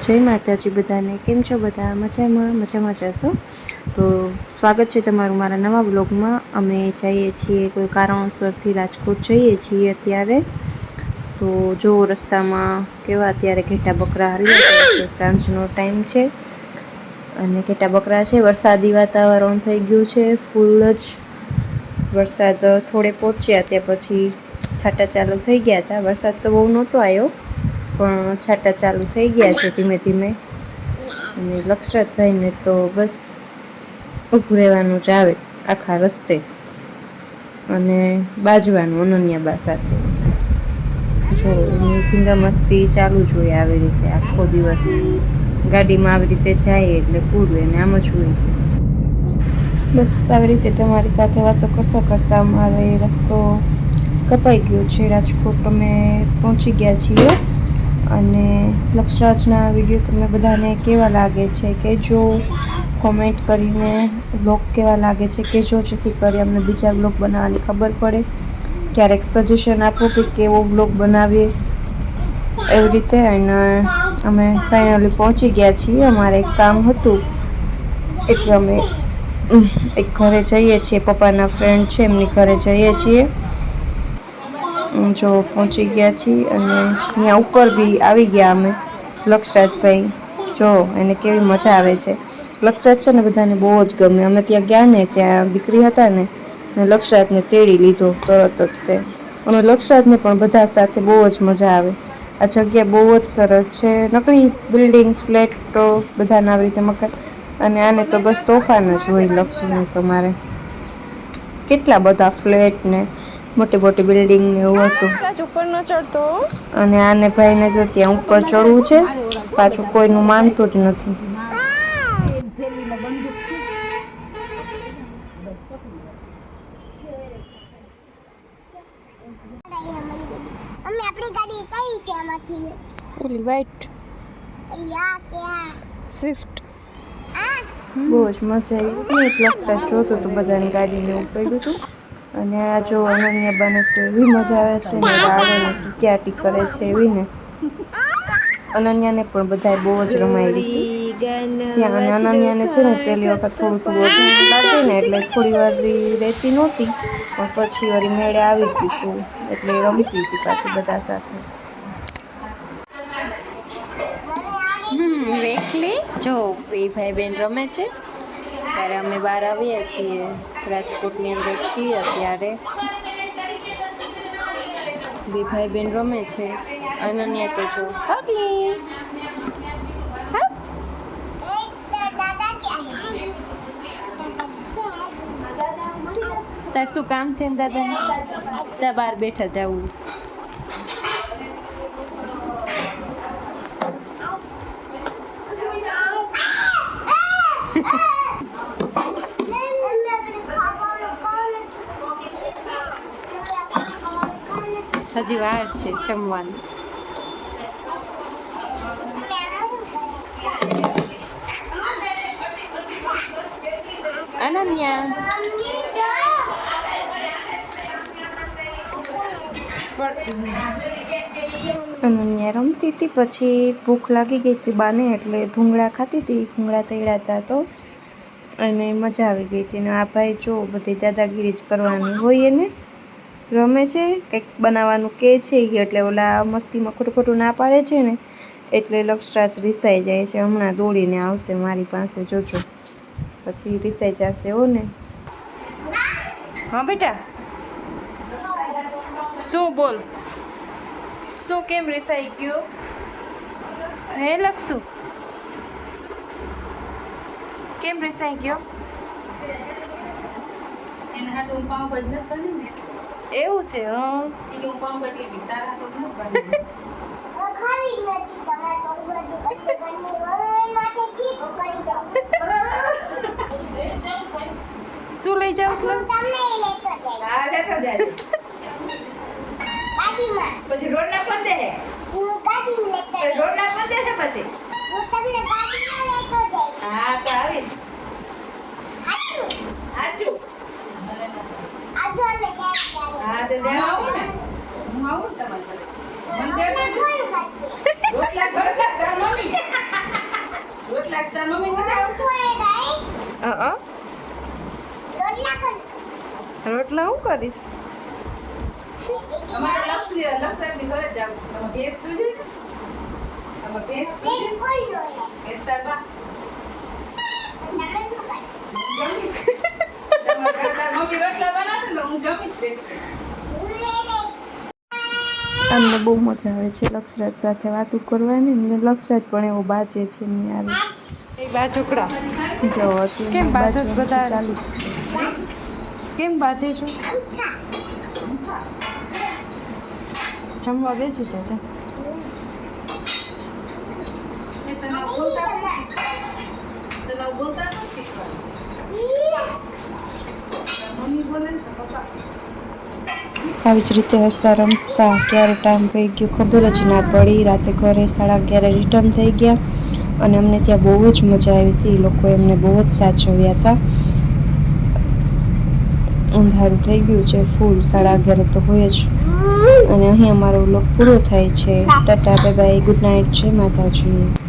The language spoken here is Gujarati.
જય માતાજી બધાને. કેમ છો બધા? મજામાં? મજામાં જશો તો સ્વાગત છે તમારું મારા નવા બ્લોગમાં અમે જઈએ છીએ કોઈ કારણોસરથી રાજકોટ જઈએ છીએ અત્યારે. તો જો રસ્તામાં કેવા અત્યારે ઘેટા બકરા હાલ્યા છે, સાંજનો ટાઈમ છે. અને ઘેટા બકરા છે, વરસાદી વાતાવરણ થઈ ગયું છે, ફૂલ જ વરસાદ થોડે પહોંચ્યા, ત્યાં પછી છાંટા ચાલુ થઈ ગયા હતા. વરસાદ તો બહુ નહોતો આવ્યો. પણ છાંટા ચાલુ થઈ ગયા છે ધીમે ધીમે. અને લક્ષરાતભાઈને તો બસ ઊભું રહેવાનું જ આવે આખા રસ્તે. અને બાજવાનું અનન્યાબા સાથે. જો ધીંગા મસ્તી ચાલુ જ હોય આવી રીતે આખો દિવસ. ગાડીમાં આવી રીતે જાય એટલે પૂરું એને આમ જ હોય. બસ આવી રીતે તમારી સાથે વાતો કરતાં કરતાં અમારે રસ્તો કપાઈ ગયો છે. રાજકોટ અમે પહોંચી ગયા છીએ. અને લક્ષરાજના વીડિયો તમને બધાને કેવા લાગે છે કે જો કોમેન્ટ કરીને બ્લોગ કેવા લાગે છે કે જો જેથી કરી અમને બીજા બ્લોગ બનાવવાની ખબર પડે. ક્યારેક સજેશન આપો કે કેવો બ્લોગ બનાવીએ. એવી રીતે અને અમે ફાઇનલી પહોંચી ગયા છીએ. અમારે એક કામ હતું. એટલે અમે એક ઘરે જઈએ છીએ. પપ્પાના ફ્રેન્ડ છે, એમની ઘરે જઈએ છીએ. જો પહોંચી ગયા છીએ અને ત્યાં ઉપર બી આવી ગયા અમે, લક્ષરાજભાઈ. જો, એને કેવી મજા આવે છે. લક્ષરાજ છે ને બધાને બહુ જ ગમે. અમે ત્યાં ગયા ને, ત્યાં દીકરી હતા ને, અને લક્ષરાજને તેડી લીધો તરત જ તે. અમે લક્ષરાજને પણ બધા સાથે બહુ જ મજા આવે. આ જગ્યા બહુ જ સરસ છે. નકરી બિલ્ડિંગ, ફ્લેટો, બધાના આવી રીતે મકાન. અને આને તો બસ તોફાન જ હોય લક્ષુને તો મારે. કેટલા બધા ફ્લેટ ને મોટી મોટી બિલ્ડિંગ ને એવું હતું. ઉપર ન ચડતો અને આને ભાઈને જો ત્યાં ઉપર ચડવું છે પાછું કોઈનું માનતું જ નથી. અમે આપણી ગાડી કઈ છે આમાંથી? ઓલી વ્હાઈટ યા ત્યાં. સ્વિફ્ટ બહુ જ મજા આવી. હતી લક્ષરાજ જોતું હતું બધાની ગાડીને એવું પડ્યું હતું. અને આ જો અનન્યા બને તો એવી મજા આવે છે ને રાવણ ટીક્યાટી કરે છે એવી ને. અનન્યાને પણ બધાએ બહુ જ રમાયેલી હતી ત્યાં અને અનન્યાને છે ને પહેલી વખત થોડું થોડું અજું લાગે ને એટલે થોડી વાર રહેતી નહોતી. પણ પછી વળી મેળે આવી ગયું હતું એટલે રમતી હતી પાછી બધા સાથે. હમ એકલી જો બે ભાઈ બેન રમે છે ત્યારે અમે બહાર આવ્યા છીએ. રાજકોટની અંદર છીએ અત્યારે. બે ભાઈ બેન રમે છે. અનન્યા તો જો. હે તાર શું કામ છે દાદા ચા બહાર બેઠા જાવું હજી વાર છે જમવાનું. અનન્યા. અનન્યા રમતી હતી, પછી ભૂખ લાગી ગઈ હતી બાને, એટલે ભૂંગળા ખાતી હતી, ભૂંગળા તળ્યા તો અને મજા આવી ગઈ હતી. ને આ ભાઈ જો બધી દાદાગીરી જ કરવાની હોય એને. રમે છે, કંઈક બનાવવાનું કે છે એ એટલે ઓલા મસ્તીમાં ખોટું ખોટું ના પાડે છે ને, એટલે લક્ષરાજ રિસાઈ જાય છે. હમણાં દોડીને આવશે મારી પાસે, જોજો. પછી રિસાઈ જશે, હો ને. હા, બેટા? શું બોલ? શું કેમ રિસાઈ ગયો? હે, લક્ષુ? કેમ રિસાઈ ગયો? એવું છે પાઉં બંધ નથી તમારે બહુ છે દો શું લઈ જાવ હું તમને લેતો જઈશ. હા લેતો જાય પછી રોટલા કોણ દે હે હું ગાડીમાં લેતો પછી જઈશ. રોટલા કોણ દે છે પછી હું તમને ગાડીમાં લેતો જઈશ હા તો આવીશ હાચું આચું આજુ અમે જાય ત્યારે હા આવું ને? હું આવું ને તમારી મને દે અમને ને. કોણ રોટલા મમ્મી હું તો એ રાઈસ અ અ રોટલા પણ રોટલા હું કરીશ? અમારે લક્ષ્મી લક્ષ્મી ઘરે જ જાવ તમે ભેંસ દૂધે છે તમે ભેંસ દૂધે કોણ તાર બા. તમે જમીશ. તમારા ઘરે તાર મમ્મી રોટલા બનાવશે ને તો હું જમીશ ભેંસ અમને બહુ મજા આવે છે લક્ષરાજ સાથે વાતો કરવાની ને લક્ષરાજ પણ એવો બાજે છે ને આવે એ બાજુકડા. જો કેમ એમાં બધા? ચાલુ કેમ બાજે છો? જમવા બેસી જશે છે તમે બોલતા તમે બોલતા નથી મમ્મી બોલે ને પપ્પા આવી જ રીતે હસતા રમતા ક્યારે ટાઈમ થઈ ગયો ખબર જ ના પડી. રાતે ઘરે સાડા અગિયારે રિટર્ન થઈ ગયા અને અમને ત્યાં બહુ જ મજા આવી હતી. લોકો એમને બહુ જ સાચવ્યા હતા. અંધારું થઈ ગયું છે ફૂલ સાડા અગિયારે તો હોય જ. અને અહીં અમારો લોક પૂરો થાય છે. ટાટા બાય ગુડ નાઇટ છે, માતાજી.